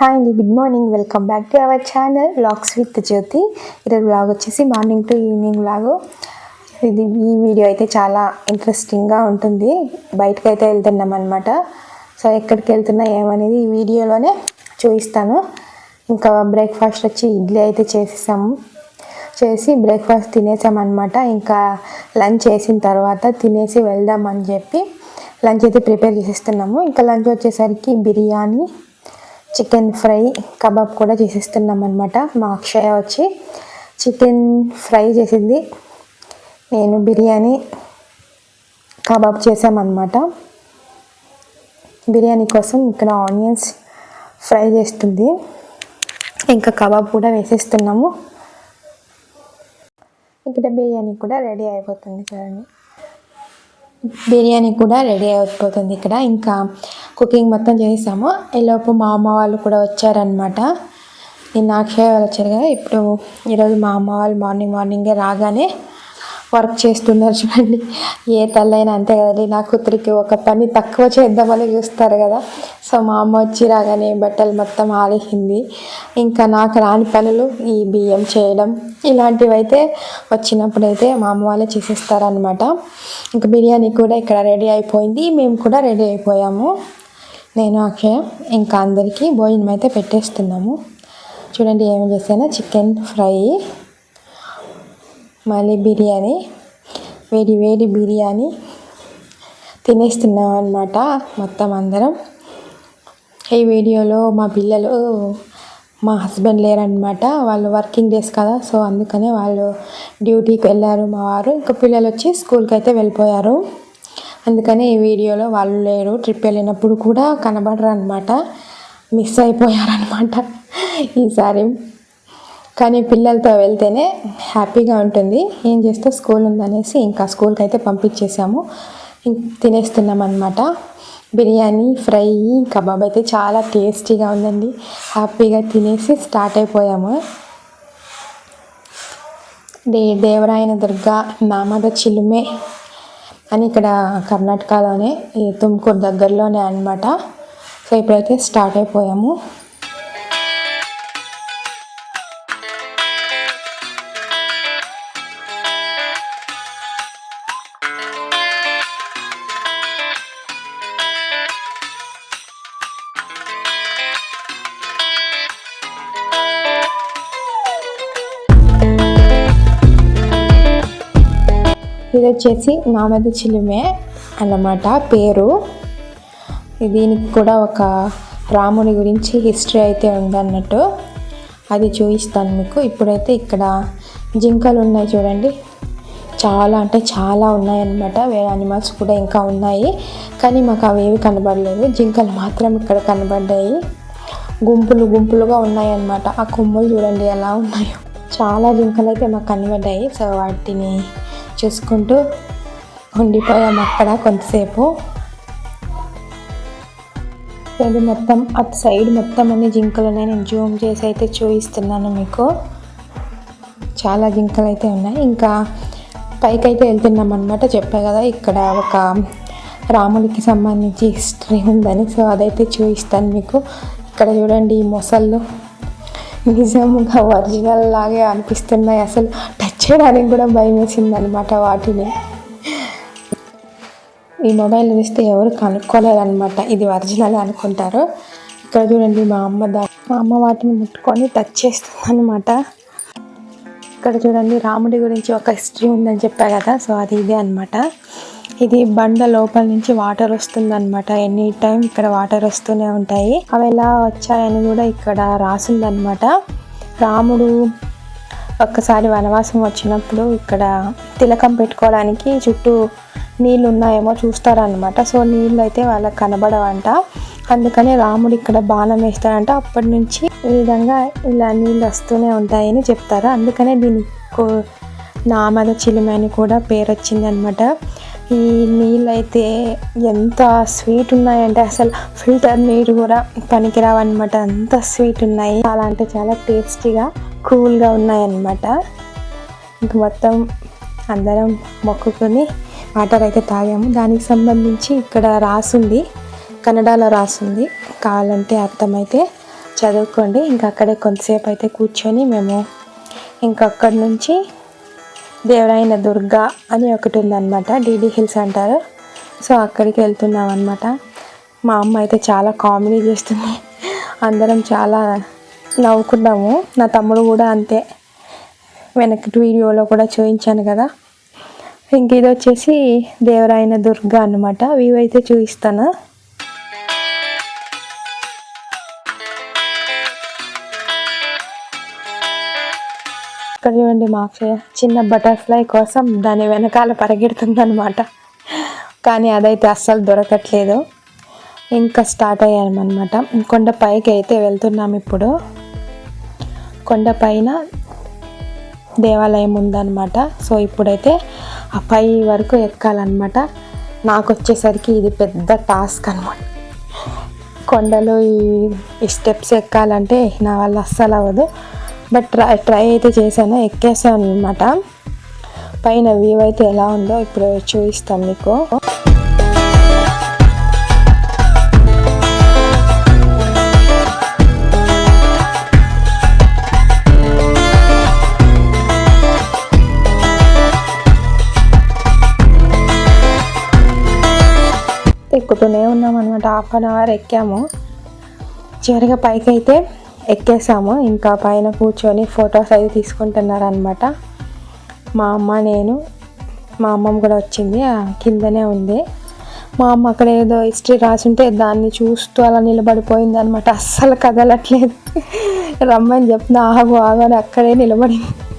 Hi అండి good morning welcome back to our channel vlogs with Jyothi ఈరోజు vlog వచ్చేసి morning to evening vlog ఇది ఈ video అయితే చాలా ఇంట్రెస్టింగ్గా ఉంటుంది. బయటకు అయితే వెళ్తున్నాం అనమాట సో ఎక్కడికి వెళ్తున్నా ఏమనేది ఈ వీడియోలోనే చూపిస్తాను. ఇంకా బ్రేక్ఫాస్ట్ వచ్చి ఇడ్లీ అయితే చేసేసాము. చేసి బ్రేక్ఫాస్ట్ తినేసామన్నమాట ఇంకా లంచ్ చేసిన తర్వాత తినేసి వెళ్దామని చెప్పి లంచ్ అయితే ప్రిపేర్ చేసేస్తున్నాము. ఇంకా లంచ్ వచ్చేసరికి బిర్యానీ చికెన్ ఫ్రై కబాబ్ కూడా చేసేస్తున్నాం అనమాట మా అక్షయ వచ్చి చికెన్ ఫ్రై చేసింది. నేను బిర్యానీ కబాబ్ చేసామన్నమాట. బిర్యానీ కోసం ఇక్కడ ఆనియన్స్ ఫ్రై చేస్తుంది. ఇంకా కబాబ్ కూడా వేసేస్తున్నాము. ఇక్కడ బిర్యానీ కూడా రెడీ అయిపోతుంది చూడండి. బిర్యానీ కూడా రెడీ అయిపోతుంది ఇక్కడ. ఇంకా కుకింగ్ మొత్తం చేసాము ఈలోపు మా అమ్మ వాళ్ళు కూడా వచ్చారనమాట నిన్న అక్షయ వాళ్ళు వచ్చారు కదా ఇప్పుడు ఈరోజు మా అమ్మ వాళ్ళు మార్నింగ్ మార్నింగే రాగానే వర్క్ చేస్తున్నారు చూడండి. ఏ తల్లైనా అంతే కదండి. నా కూతురికి ఒక పని తక్కువ చేద్దామని చూస్తారు కదా. సో మా అమ్మ వచ్చి రాగానే బట్టలు మొత్తం ఆలేసింది ఇంకా నాకు రాని పనులు ఈ బియ్యం చేయడం ఇలాంటివి అయితే వచ్చినప్పుడైతే మా అమ్మ వాళ్ళే చేసేస్తారనమాట ఇంకా బిర్యానీ కూడా ఇక్కడ రెడీ అయిపోయింది. మేము కూడా రెడీ అయిపోయాము. నేను అక్షయ ఇంకా అందరికీ భోజనం అయితే పెట్టేస్తున్నాము. చూడండి ఏమి చేశాను. చికెన్ ఫ్రై మళ్ళీ బిర్యానీ వేడి వేడి బిర్యానీ తినేస్తున్నాం అనమాట మొత్తం అందరం. ఈ వీడియోలో మా పిల్లలు మా హస్బెండ్ లేరనమాట వాళ్ళు వర్కింగ్ డేస్ కదా సో అందుకనే వాళ్ళు డ్యూటీకి వెళ్ళారు మా వారు. ఇంకా పిల్లలు వచ్చి స్కూల్కి అయితే వెళ్ళిపోయారు. అందుకనే ఈ వీడియోలో వాళ్ళు లేరు. ట్రిప్ వెళ్ళినప్పుడు కూడా కనబడరు అనమాట మిస్ అయిపోయారనమాట ఈసారి కానీ పిల్లలతో వెళ్తేనే హ్యాపీగా ఉంటుంది. ఏం చేస్తే స్కూల్ ఉందనేసి ఇంకా స్కూల్కి అయితే పంపించేసాము. తినేస్తున్నాం అనమాట బిర్యానీ ఫ్రై కబాబ్ అయితే చాలా టేస్టీగా ఉందండి. హ్యాపీగా తినేసి స్టార్ట్ అయిపోయాము. దే దేవరాయన దుర్గా నామద చిలుమే అని ఇక్కడ కర్ణాటకలోనే తుమ్కూరు దగ్గరలోనే అన్నమాట. సో ఇప్పుడైతే స్టార్ట్ అయిపోయాము. ఇది వచ్చేసి నామద చిలుమే అన్నమాట పేరు. దీనికి కూడా ఒక రాముని గురించి హిస్టరీ అయితే ఉందన్నట్టు అది చూపిస్తాను మీకు. ఇప్పుడైతే ఇక్కడ జింకలు ఉన్నాయి చూడండి. చాలా అంటే చాలా ఉన్నాయన్నమాట. వేరే అనిమల్స్ కూడా ఇంకా ఉన్నాయి. కానీ మాకు అవేవి కనబడలేదు. జింకలు మాత్రం ఇక్కడ కనబడ్డాయి. గుంపులు గుంపులుగా ఉన్నాయన్నమాట. ఆ కొమ్ములు చూడండి ఎలా ఉన్నాయో. చాలా జింకలు అయితే మాకు కనబడ్డాయి. సో వాటిని చేసుకుంటూ ఉండిపోయాం అక్కడ కొంతసేపు. అది మొత్తం అటు సైడ్ మొత్తం అన్ని జింకలు ఉన్నాయి నేను జూమ్ చేసి అయితే చూపిస్తున్నాను మీకు. చాలా జింకలు అయితే ఉన్నాయి. ఇంకా పైకి అయితే వెళ్తున్నాం అనమాట చెప్పా కదా ఇక్కడ ఒక రాముడికి సంబంధించి హిస్టరీ ఉందని. సో అదైతే చూపిస్తాను మీకు. ఇక్కడ చూడండి ఈ మొసళ్ళు. నిజంగా ఒరిజినల్ లాగే అనిపిస్తున్నాయి అసలు. టచ్ చేయడానికి కూడా భయం వేసింది అనమాట వాటిని. ఈ మొబైల్ చూస్తే ఎవరు కనుక్కోలేదనమాట ఇది ఒరిజినల్ అనుకుంటారు. ఇక్కడ చూడండి మా అమ్మ దా మా అమ్మ వాటిని ముట్టుకొని టచ్ చేస్తుంది అనమాట ఇక్కడ చూడండి రాముడి గురించి ఒక హిస్టరీ ఉందని చెప్పా కదా సో అది ఇదే అనమాట ఇది బండ లోపల నుంచి వాటర్ వస్తుందనమాట ఎనీ టైం ఇక్కడ వాటర్ వస్తూనే ఉంటాయి. అవి ఎలా వచ్చాయని కూడా ఇక్కడ రాసిందనమాట రాముడు ఒక్కసారి వనవాసం వచ్చినప్పుడు ఇక్కడ తిలకం పెట్టుకోవడానికి చుట్టూ నీళ్ళు ఉన్నాయేమో చూస్తారనమాట సో నీళ్ళు అయితే వాళ్ళకి కనబడవంట. అందుకనే రాముడు ఇక్కడ బాణం వేస్తాడంట. అప్పటి నుంచి ఈ విధంగా ఇలా నీళ్ళు వస్తూనే ఉంటాయని చెప్తారు. అందుకనే దీనికి నామద చిలిమి అని కూడా పేరు వచ్చిందనమాట ఈ నీళ్ళు అయితే ఎంత స్వీట్ ఉన్నాయంటే అసలు ఫిల్టర్ నీరు కూడా పనికిరావన్నమాట. అంత స్వీట్ ఉన్నాయి. చాలా అంటే చాలా టేస్టీగా కూల్గా ఉన్నాయన్నమాట. ఇంక మొత్తం అందరం మొక్కుకొని వాటర్ అయితే తాగాము. దానికి సంబంధించి ఇక్కడ రాసుంది. కన్నడలో రాసుంది. కావాలంటే అర్థమైతే చదువుకోండి. ఇంకా అక్కడే కొంతసేపు అయితే కూర్చొని మేము ఇంకక్కడి నుంచి దేవరాయన దుర్గా అని ఒకటి ఉందన్నమాట. డీడీ హిల్స్ అంటారు. సో అక్కడికి వెళ్తున్నాం అనమాట మా అమ్మ అయితే చాలా కామెడీ చేస్తుంది. అందరం చాలా నవ్వుకున్నాము నా తమ్ముడు కూడా అంతే. వెనకటి వీడియోలో కూడా చూపించాను కదా. ఇంక ఇది వచ్చేసి దేవరాయన దుర్గ అన్నమాట. వ్యూ అయితే చూపిస్తాను. ఇక్కడ చూడండి మా చిన్న బటర్ఫ్లై కోసం దాని వెనకాల పరిగెడుతుందనమాట కానీ అదైతే అస్సలు దొరకట్లేదు. ఇంకా స్టార్ట్ అయ్యామన్నమాట. కొండ పైకి అయితే వెళ్తున్నాం ఇప్పుడు. కొండపైన దేవాలయం ఉందన్నమాట. సో ఇప్పుడైతే ఆ పై వరకు ఎక్కాలన్నమాట. నాకు వచ్చేసరికి ఇది పెద్ద టాస్క్ అనమాట కొండలు ఈ ఈ స్టెప్స్ ఎక్కాలంటే నా వల్ల అస్సలు అవ్వదు. బట్ ట్రై ట్రై అయితే చేశాను ఎక్కేసాను అనమాట పైన వ్యూ అయితే ఎలా ఉందో ఇప్పుడు చూపిస్తాం మీకు. ఎక్కుతూనే ఉన్నాం అనమాట హాఫ్ అన్ అవర్ ఎక్కాము. చివరిగా పైకి అయితే ఎక్కేసాము. ఇంకా పైన కూర్చొని ఫొటోస్ అయితే తీసుకుంటున్నారు అనమాట మా అమ్మ నేను మా అమ్మమ్మ కూడా వచ్చింది. కిందనే ఉంది. మా అమ్మ అక్కడ ఏదో హిస్టరీ రాసుంటే దాన్ని చూస్తూ అలా నిలబడిపోయింది అనమాట అస్సలు కదలట్లేదు. రమ్మని చెప్పిన ఆగు ఆగు అని అక్కడే నిలబడింది.